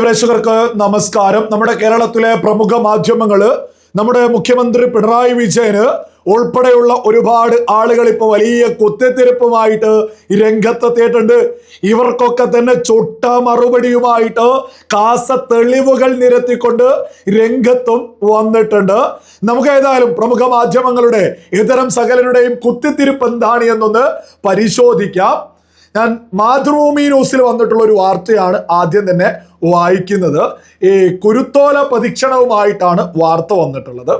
പ്രേക്ഷകർക്ക് നമസ്കാരം. നമ്മുടെ കേരളത്തിലെ പ്രമുഖ മാധ്യമങ്ങൾ നമ്മുടെ മുഖ്യമന്ത്രി പിണറായി വിജയന് ഉൾപ്പെടെയുള്ള ഒരുപാട് ആളുകൾ ഇപ്പൊ വലിയ കുത്തിത്തിരിപ്പുമായിട്ട് രംഗത്തെത്തിയിട്ടുണ്ട്. ഇവർക്കൊക്കെ തന്നെ ചുട്ട മറുപടിയുമായിട്ട് കാസ തെളിവുകൾ നിരത്തിക്കൊണ്ട് രംഗത്തും വന്നിട്ടുണ്ട്. നമുക്ക് ഏതായാലും പ്രമുഖ മാധ്യമങ്ങളുടെ ഇത്തരം സകലരുടെയും കുത്തിത്തിരിപ്പ് എന്താണ് എന്നൊന്ന് പരിശോധിക്കാം. ഞാൻ മാതൃഭൂമി ന്യൂസിൽ വന്നിട്ടുള്ള ഒരു വാർത്തയാണ് ആദ്യം തന്നെ വായിക്കുന്നത്. ഈ കുരുത്തോല പരീക്ഷണവുമായിട്ടാണ് വാർത്ത വന്നിട്ടുള്ളത്.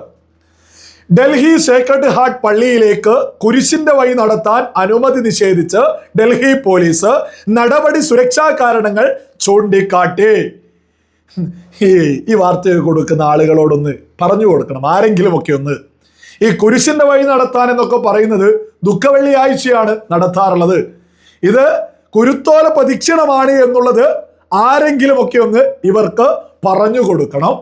ഡൽഹി സേക്രഡ് ഹാർട്ട് പള്ളിയിലേക്ക് കുരിശിന്റെ വഴി നടത്താൻ അനുമതി നിഷേധിച്ച് ഡൽഹി പോലീസ് നടപടി സുരക്ഷാ കാരണങ്ങൾ ചൂണ്ടിക്കാട്ടി. ഈ വാർത്ത കൊടുക്കുന്ന ആളുകളോടൊന്ന് പറഞ്ഞു കൊടുക്കണം ആരെങ്കിലും ഒക്കെ ഒന്ന്. ഈ കുരിശിന്റെ വഴി നടത്താൻ എന്നൊക്കെ പറയുന്നത് ദുഃഖവെള്ളിയാഴ്ചയാണ് നടത്താറുള്ളത്. ഇത് കുരുത്തോല പരീക്ഷണമാണ് എന്നുള്ളത് ആരെങ്കിലും ഒക്കെ ഒന്ന് ഇവർക്ക് പറഞ്ഞു കൊടുക്കണം.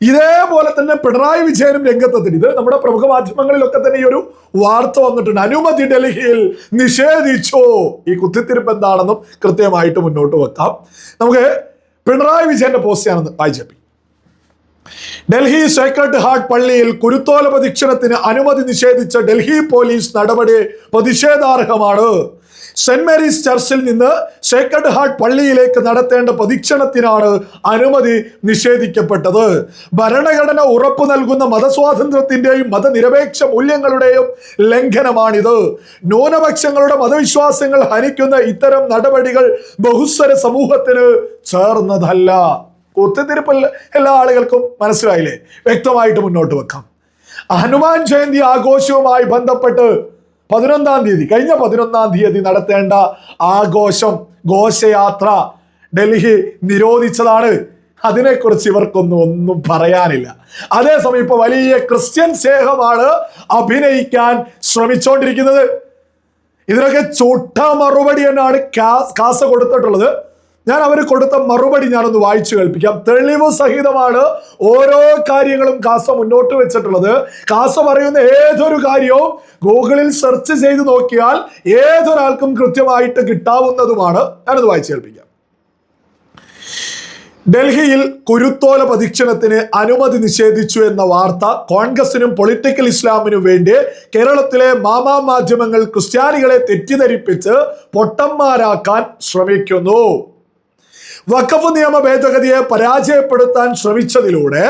ഇതേപോലെ തന്നെ പിണറായി വിജയനും രംഗത്തെത്തി ഇത് നമ്മുടെ പ്രമുഖ മാധ്യമങ്ങളിലൊക്കെ തന്നെ ഈ ഒരു വാർത്ത വന്നിട്ടുണ്ട്. അനുമതി ഡൽഹിയിൽ നിഷേധിച്ചു. ഈ കുത്തിത്തിരിപ്പ് എന്താണെന്നും കൃത്യമായിട്ട് മുന്നോട്ട് വെക്കാം. നമുക്ക് പിണറായി വിജയന്റെ പോസ്റ്റ് ഞാനൊന്ന് വായിച്ചപ്പി ഡൽഹി സേക്രട്ട് ഹാർട്ട് പള്ളിയിൽ കുരുത്തോല പ്രദക്ഷിണത്തിന് അനുമതി നിഷേധിച്ച ഡൽഹി പോലീസ് നടപടി പ്രതിഷേധാർഹമാണ്. സെന്റ് മേരീസ് ചർച്ചിൽ നിന്ന് സേക്രഡ് ഹാർട്ട് പള്ളിയിലേക്ക് നടത്തേണ്ട പ്രതീക്ഷണത്തിനാണ് അനുമതി നിഷേധിക്കപ്പെട്ടത്. ഭരണഘടന ഉറപ്പു നൽകുന്ന മതസ്വാതന്ത്ര്യത്തിന്റെയും മതനിരപേക്ഷ മൂല്യങ്ങളുടെയും ലംഘനമാണിത്. ന്യൂനപക്ഷങ്ങളുടെ മതവിശ്വാസങ്ങൾ ഹനിക്കുന്ന ഇത്തരം നടപടികൾ ബഹുസ്വര സമൂഹത്തിന് ചേർന്നതല്ല. ഒത്തുതിരിപ്പ് എല്ലാ ആളുകൾക്കും മനസ്സിലായില്ലേ? വ്യക്തമായിട്ട് മുന്നോട്ട് വെക്കാം. ഹനുമാൻ ജയന്തി ആഘോഷവുമായി ബന്ധപ്പെട്ട് പതിനൊന്നാം തീയതി കഴിഞ്ഞ പതിനൊന്നാം തീയതി നടത്തേണ്ട ആഘോഷം ഘോഷയാത്ര ഡൽഹി നിരോധിച്ചതാണ്. അതിനെക്കുറിച്ച് ഇവർക്കൊന്നും ഒന്നും പറയാനില്ല. അതേസമയം ഇപ്പൊ വലിയ ക്രിസ്ത്യൻ സ്നേഹമാണ് അഭിനയിക്കാൻ ശ്രമിച്ചുകൊണ്ടിരിക്കുന്നത് ഇതിനൊക്കെ ചുട്ട മറുപടി എന്നാണ് കാസ കൊടുത്തിട്ടുള്ളത്. ഞാൻ അവർ കൊടുത്ത മറുപടി ഞാനൊന്ന് വായിച്ചു കേൾപ്പിക്കാം. തെളിവ് സഹിതമാണ് ഓരോ കാര്യങ്ങളും കാസ മുന്നോട്ട് വെച്ചിട്ടുള്ളത്. കാസ പറയുന്ന ഏതൊരു കാര്യവും ഗൂഗിളിൽ സെർച്ച് ചെയ്ത് നോക്കിയാൽ ഏതൊരാൾക്കും കൃത്യമായിട്ട് കിട്ടാവുന്നതുമാണ്. ഞാനത് വായിച്ചു കേൾപ്പിക്കാം. ഡൽഹിയിൽ കുരുത്തോല പ്രദക്ഷിണത്തിന് അനുമതി നിഷേധിച്ചു എന്ന വാർത്ത കോൺഗ്രസിനും പൊളിറ്റിക്കൽ ഇസ്ലാമിനും വേണ്ടി കേരളത്തിലെ മാമാ മാധ്യമങ്ങൾ ക്രിസ്ത്യാനികളെ തെറ്റിദ്ധരിപ്പിച്ച് പൊട്ടന്മാരാക്കാൻ ശ്രമിക്കുന്നു. വഖഫ് നിയമ ഭേദഗതിയെ പരാജയപ്പെടുത്താൻ ശ്രമിച്ചതിലൂടെ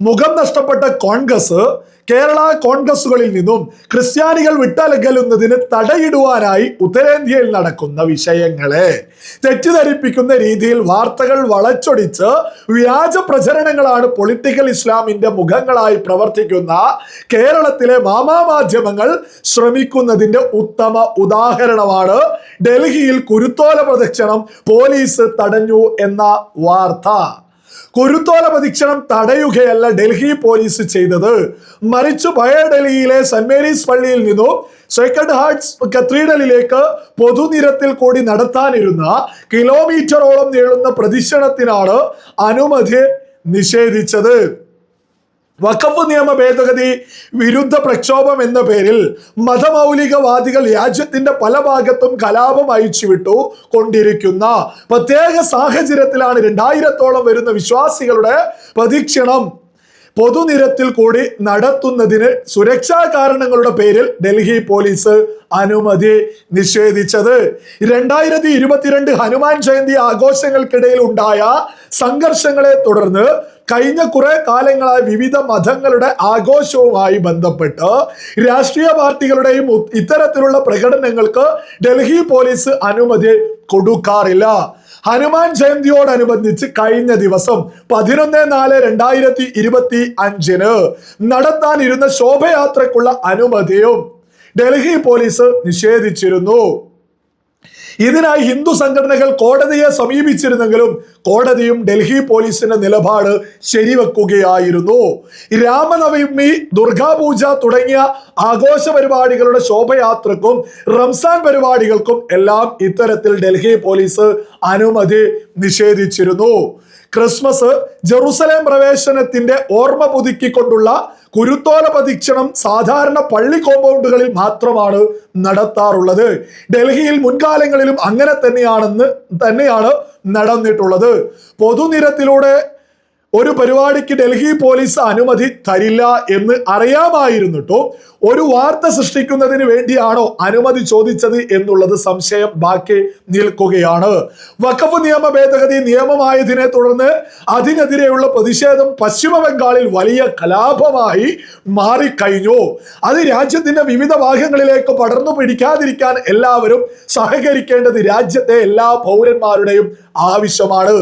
മുഖം നഷ്ടപ്പെട്ട കോൺഗ്രസ് കേരള കോൺഗ്രസുകളിൽ നിന്നും ക്രിസ്ത്യാനികൾ വിട്ടലകലുന്നതിന് തടയിടുവാനായി ഉത്തരേന്ത്യയിൽ നടക്കുന്ന വിഷയങ്ങളെ തെറ്റിദ്ധരിപ്പിക്കുന്ന രീതിയിൽ വാർത്തകൾ വളച്ചൊടിച്ച് വ്യാജ പ്രചരണങ്ങളാണ് പൊളിറ്റിക്കൽ ഇസ്ലാമിന്റെ മുഖങ്ങളായി പ്രവർത്തിക്കുന്ന കേരളത്തിലെ മാമാ മാധ്യമങ്ങൾ ശ്രമിക്കുന്നതിന്റെ ഉത്തമ ഉദാഹരണമാണ് ഡൽഹിയിൽ കുരുത്തോല പ്രദക്ഷിണം പോലീസ് തടഞ്ഞു എന്ന വാർത്ത. കുരുത്തോല പ്രദക്ഷിണം തടയുകയല്ല ഡൽഹി പോലീസ് ചെയ്തത്. മറിച്ച് പഴയ ഡൽഹിയിലെ സെന്റ് മേരീസ് പള്ളിയിൽ നിന്നും സെക്കൻഡ് ഹാർട്ട്സ് കത്തീഡ്രലിലേക്ക് പൊതുനിരത്തിൽ കൂടി നടത്താനിരുന്ന കിലോമീറ്ററോളം നീളുന്ന പ്രദക്ഷിണത്തിനാണ് അനുമതി നിഷേധിച്ചത്. വഖഫ് നിയമ ഭേദഗതി വിരുദ്ധ പ്രക്ഷോഭം എന്ന പേരിൽ മതമൗലികവാദികൾ രാജ്യത്തിന്റെ പല ഭാഗത്തും കലാപം അയച്ചുവിട്ടു കൊണ്ടിരിക്കുന്ന പ്രത്യേക സാഹചര്യത്തിലാണ് രണ്ടായിരത്തോളം വരുന്ന വിശ്വാസികളുടെ പ്രതീക്ഷണം പൊതുനിരത്തിൽ കൂടി നടത്തുന്നതിന് സുരക്ഷാ കാരണങ്ങളുടെ പേരിൽ ഡൽഹി പോലീസ് അനുമതി നിഷേധിച്ചത്. രണ്ടായിരത്തി ഇരുപത്തിരണ്ട് ഹനുമാൻ ജയന്തി ആഘോഷങ്ങൾക്കിടയിൽ ഉണ്ടായ സംഘർഷങ്ങളെ തുടർന്ന് കഴിഞ്ഞ കുറെ കാലങ്ങളായി വിവിധ മതങ്ങളുടെ ആഘോഷവുമായി ബന്ധപ്പെട്ട് രാഷ്ട്രീയ പാർട്ടികളുടെയും ഇത്തരത്തിലുള്ള പ്രകടനങ്ങൾക്ക് ഡൽഹി പോലീസ് അനുമതി കൊടുക്കാറില്ല. ഹനുമാൻ ജയന്തിയോടനുബന്ധിച്ച് കഴിഞ്ഞ ദിവസം പതിനൊന്ന് നാല് രണ്ടായിരത്തി ഇരുപത്തി അഞ്ചിന് നടത്താനിരുന്ന ശോഭയാത്രക്കുള്ള അനുമതിയും ഡൽഹി പോലീസ് നിഷേധിച്ചിരുന്നു. ഇതിനായി ഹിന്ദു സംഘടനകൾ കോടതിയെ സമീപിച്ചിരുന്നെങ്കിലും കോടതിയും ഡൽഹി പോലീസിന്റെ നിലപാട് ശരിവെക്കുകയായിരുന്നു. രാമനവമി ദുർഗാപൂജ തുടങ്ങിയ ആഘോഷ പരിപാടികളുടെ ശോഭയാത്രക്കും റംസാൻ പരിപാടികൾക്കും എല്ലാം ഇത്തരത്തിൽ ഡൽഹി പോലീസ് അനുമതി നിഷേധിച്ചിരുന്നു. ക്രിസ്മസ് ജെറുസലേം പ്രവേശനത്തിന്റെ ഓർമ്മ പുതുക്കിക്കൊണ്ടുള്ള കുരുത്തോല പരീക്ഷണം സാധാരണ പള്ളി കോമ്പൗണ്ടുകളിൽ മാത്രമാണ് നടത്താറുള്ളത്. ഡൽഹിയിൽ മുൻകാലങ്ങളിലും അങ്ങനെ തന്നെയാണെന്ന് തന്നെയാണ് നടന്നിട്ടുള്ളത്. പൊതുനിരത്തിലൂടെ ഒരു പരിപാടിക്ക് ഡൽഹി പോലീസ് അനുമതി തരില്ല എന്ന് അറിയാമായിരുന്നിട്ടോ ഒരു വാർത്ത സൃഷ്ടിക്കുന്നതിന് വേണ്ടിയാണോ അനുമതി ചോദിച്ചത് എന്നുള്ളത് സംശയം ബാക്കി നിൽക്കുകയാണ്. വഖഫ് നിയമ ഭേദഗതി നിയമമായതിനെ തുടർന്ന് അതിനെതിരെയുള്ള പ്രതിഷേധം പശ്ചിമ ബംഗാളിൽ വലിയ കലാപമായി മാറിക്കഴിഞ്ഞു. അത് രാജ്യത്തിന്റെ വിവിധ ഭാഗങ്ങളിലേക്ക് പടർന്നു പിടിക്കാതിരിക്കാൻ എല്ലാവരും സഹകരിക്കേണ്ടത് രാജ്യത്തെ എല്ലാ പൗരന്മാരുടെയും ആവശ്യമാണ്.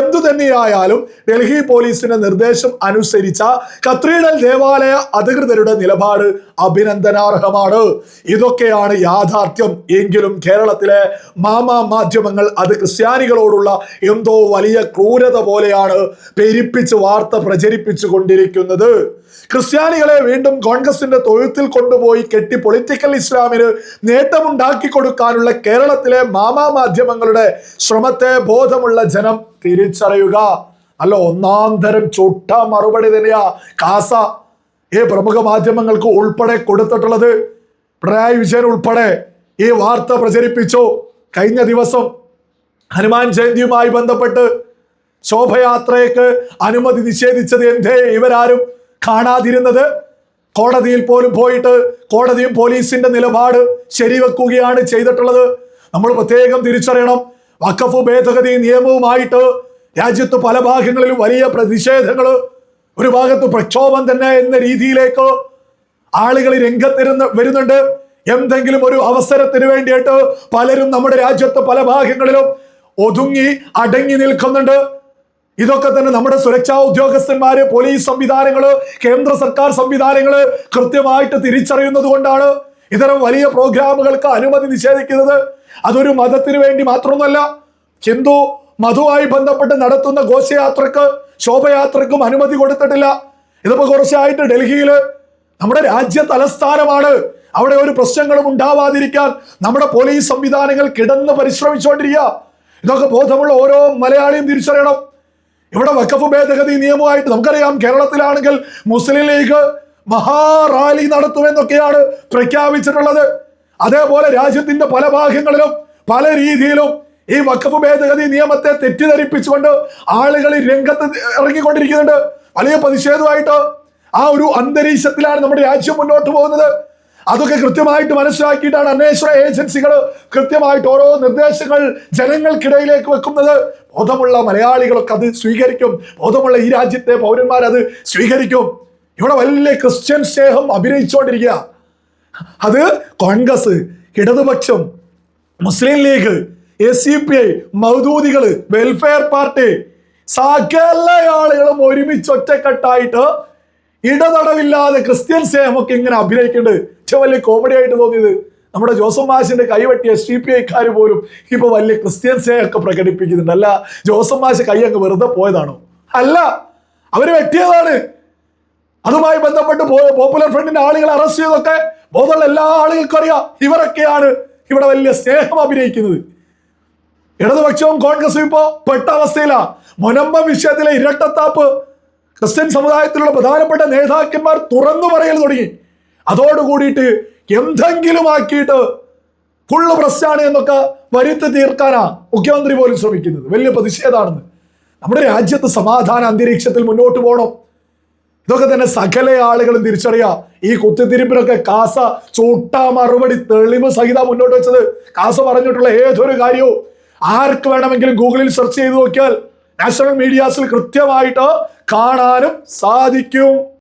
എന്തു തന്നെയായാലും ഡൽഹി പോലീസിന്റെ നിർദ്ദേശം അനുസരിച്ച കത്രീഡൽ ദേവാലയ അധികൃതരുടെ നിലപാട് അഭിനന്ദനാർഹമാണ്. ഇതൊക്കെയാണ് യാഥാർത്ഥ്യം. എങ്കിലും കേരളത്തിലെ മാമാ മാധ്യമങ്ങൾ അത് ക്രിസ്ത്യാനികളോടുള്ള എന്തോ വലിയ ക്രൂരത പോലെയാണ് പെരിപ്പിച്ച് വാർത്ത പ്രചരിപ്പിച്ചു കൊണ്ടിരിക്കുന്നത്. ക്രിസ്ത്യാനികളെ വീണ്ടും കോൺഗ്രസിന്റെ തൊഴുത്തിൽ കൊണ്ടുപോയി കെട്ടി പൊളിറ്റിക്കൽ ഇസ്ലാമിന് നേട്ടമുണ്ടാക്കി കൊടുക്കാനുള്ള കേരളത്തിലെ മാമാ മാധ്യമങ്ങളുടെ ശ്രമത്തെ ബോധമുള്ള ജനം തിരിച്ചറിയുക. അല്ല ഒന്നാം തരം ചുട്ട മറുപടി തന്നെയാ. കാസ ഈ പ്രമുഖ മാധ്യമങ്ങൾക്ക് ഉൾപ്പെടെ കൊടുത്തിട്ടുള്ളത് പിണറായി വിജയൻ ഉൾപ്പെടെ ഈ വാർത്ത പ്രചരിപ്പിച്ചു. കഴിഞ്ഞ ദിവസം ഹനുമാൻ ജയന്തിയുമായി ബന്ധപ്പെട്ട് ശോഭയാത്രയ്ക്ക് അനുമതി നിഷേധിച്ചത് എന്തേ? ഇവരാരും കാണാതിരുന്നത് കോടതിയിൽ പോലും പോയിട്ട് കോടതിയും പോലീസിന്റെ നിലപാട് ശരിവെക്കുകയാണ് ചെയ്തിട്ടുള്ളത്. നമ്മൾ പ്രത്യേകം തിരിച്ചറിയണം. വഖഫ് ഭേദഗതി നിയമവുമായിട്ട് രാജ്യത്ത് പല ഭാഗങ്ങളിലും വലിയ പ്രതിഷേധങ്ങൾ ഒരു ഭാഗത്ത് പ്രക്ഷോഭം തന്നെ എന്ന രീതിയിലേക്ക് ആളുകൾ രംഗത്തിരുന്ന് വരുന്നുണ്ട്. എന്തെങ്കിലും ഒരു അവസരത്തിന് വേണ്ടിയിട്ട് പലരും നമ്മുടെ രാജ്യത്ത് പല ഭാഗങ്ങളിലും ഒതുങ്ങി അടങ്ങി നിൽക്കുന്നുണ്ട്. ഇതൊക്കെ തന്നെ നമ്മുടെ സുരക്ഷാ ഉദ്യോഗസ്ഥന്മാര് പോലീസ് സംവിധാനങ്ങൾ കേന്ദ്ര സർക്കാർ സംവിധാനങ്ങൾ കൃത്യമായിട്ട് തിരിച്ചറിയുന്നത് കൊണ്ടാണ് ഇത്തരം വലിയ പ്രോഗ്രാമുകൾക്ക് അനുമതി നിഷേധിക്കുന്നത്. അതൊരു മതത്തിന് വേണ്ടി മാത്രമൊന്നുമല്ല ഹിന്ദു മതവുമായി ബന്ധപ്പെട്ട് നടത്തുന്ന ഘോഷയാത്രക്ക് ശോഭയാത്രക്കും അനുമതി കൊടുത്തിട്ടില്ല. ഇതിപ്പോ കുറച്ചായിട്ട് ഡൽഹിയിൽ നമ്മുടെ രാജ്യ തലസ്ഥാനമാണ്. അവിടെ ഒരു പ്രശ്നങ്ങളും ഉണ്ടാവാതിരിക്കാൻ നമ്മുടെ പോലീസ് സംവിധാനങ്ങൾ കിടന്ന് പരിശ്രമിച്ചുകൊണ്ടിരിക്കുക. ഇതൊക്കെ ബോധമുള്ള ഓരോ മലയാളിയും തിരിച്ചറിയണം. ഇവിടെ വക്കഫ് ഭേദഗതി നിയമമായിട്ട് നമുക്കറിയാം കേരളത്തിലാണെങ്കിൽ മുസ്ലിം ലീഗ് മഹാറാലി നടത്തുമെന്നൊക്കെയാണ് പ്രഖ്യാപിച്ചിട്ടുള്ളത്. അതേപോലെ രാജ്യത്തിന്റെ പല ഭാഗങ്ങളിലും പല രീതിയിലും ഈ വഖഫ് ഭേദഗതി നിയമത്തെ തെറ്റിദ്ധരിപ്പിച്ചുകൊണ്ട് ആളുകൾ രംഗത്ത് ഇറങ്ങിക്കൊണ്ടിരിക്കുന്നുണ്ട്. വലിയ പ്രതിഷേധമായിട്ട് ആ ഒരു അന്തരീക്ഷത്തിലാണ് നമ്മുടെ രാജ്യം മുന്നോട്ട് പോകുന്നത്. അതൊക്കെ കൃത്യമായിട്ട് മനസ്സിലാക്കിയിട്ടാണ് അന്വേഷണ ഏജൻസികൾ കൃത്യമായിട്ട് ഓരോ നിർദ്ദേശങ്ങൾ ജനങ്ങൾക്കിടയിലേക്ക് വെക്കുന്നത്. ബോധമുള്ള മലയാളികളൊക്കെ അത് സ്വീകരിക്കും. ബോധമുള്ള ഈ രാജ്യത്തെ പൗരന്മാർ അത് സ്വീകരിക്കും. ഇവിടെ വലിയ ക്രിസ്ത്യൻ സ്നേഹം അഭിനയിച്ചുകൊണ്ടിരിക്കുക അത് കോൺഗ്രസ് ഇടതുപക്ഷം Muslim League S C P I മൗദൂദികൾ welfare party സകല ആളുകളും ഒരുമിച്ച് ഒറ്റക്കെട്ടായിട്ട് ഇടതടവില്ലാതെ ക്രിസ്ത്യൻ സേമൊക്കെ ഇങ്ങനെ അഭിനയിക്കുന്നുണ്ട്. ഏറ്റവും വലിയ കോമഡി ആയിട്ട് തോന്നിയത്. നമ്മുടെ ജോസഫ് മാഷിന്റെ കൈവെട്ടിയ സി പി ഐക്കാർ പോലും ഇപ്പൊ വലിയ ക്രിസ്ത്യൻ സേയൊക്കെ പ്രകടിപ്പിക്കുന്നുണ്ട്. അല്ല ജോസഫ് മാഷ് കൈ അങ്ങ് വെറുതെ പോയതാണോ? അല്ല അവർ വെട്ടിയതാണ്. അതുമായി ബന്ധപ്പെട്ട് പോപ്പുലർ ഫ്രണ്ടിന്റെ ആളുകളെ അറസ്റ്റ് ചെയ്തൊക്കെ ബോധമുള്ള എല്ലാ ആളുകൾക്കും അറിയാം. ഇവരൊക്കെയാണ് ഇവിടെ വലിയ സ്നേഹം അഭിനയിക്കുന്നത്. ഇടതുപക്ഷവും കോൺഗ്രസും ഇപ്പോ പെട്ട അവസ്ഥയിലാ. മൊനമ്പ വിഷയത്തിലെ ഇരട്ടത്താപ്പ് ക്രിസ്ത്യൻ സമുദായത്തിലുള്ള പ്രധാനപ്പെട്ട നേതാക്കന്മാർ തുറന്നു പറയൽ തുടങ്ങി. അതോടുകൂടിയിട്ട് എന്തെങ്കിലും ആക്കിയിട്ട് ഫുള്ള് പ്രശ്നമാണ് എന്നൊക്കെ വരുത്തി തീർക്കാനാ മുഖ്യമന്ത്രി പോലും ശ്രമിക്കുന്നത്. വലിയ പ്രതിഷേധമാണെന്ന് നമ്മുടെ രാജ്യത്ത് സമാധാന അന്തരീക്ഷത്തിൽ മുന്നോട്ട് പോകണം ഇതൊക്കെ തന്നെ സകല ആളുകളും തിരിച്ചറിയാം. ഈ കുത്തിത്തിരിപ്പിനൊക്കെ കാസ ചൂട്ട മറുപടി തെളിവ് സഹിത മുന്നോട്ട് വെച്ചത്. കാസ പറഞ്ഞിട്ടുള്ള ഏതൊരു കാര്യവും ആർക്ക് വേണമെങ്കിലും ഗൂഗിളിൽ സെർച്ച് ചെയ്ത് നോക്കിയാൽ നാഷണൽ മീഡിയാസിൽ കൃത്യമായിട്ട് കാണാനും സാധിക്കും.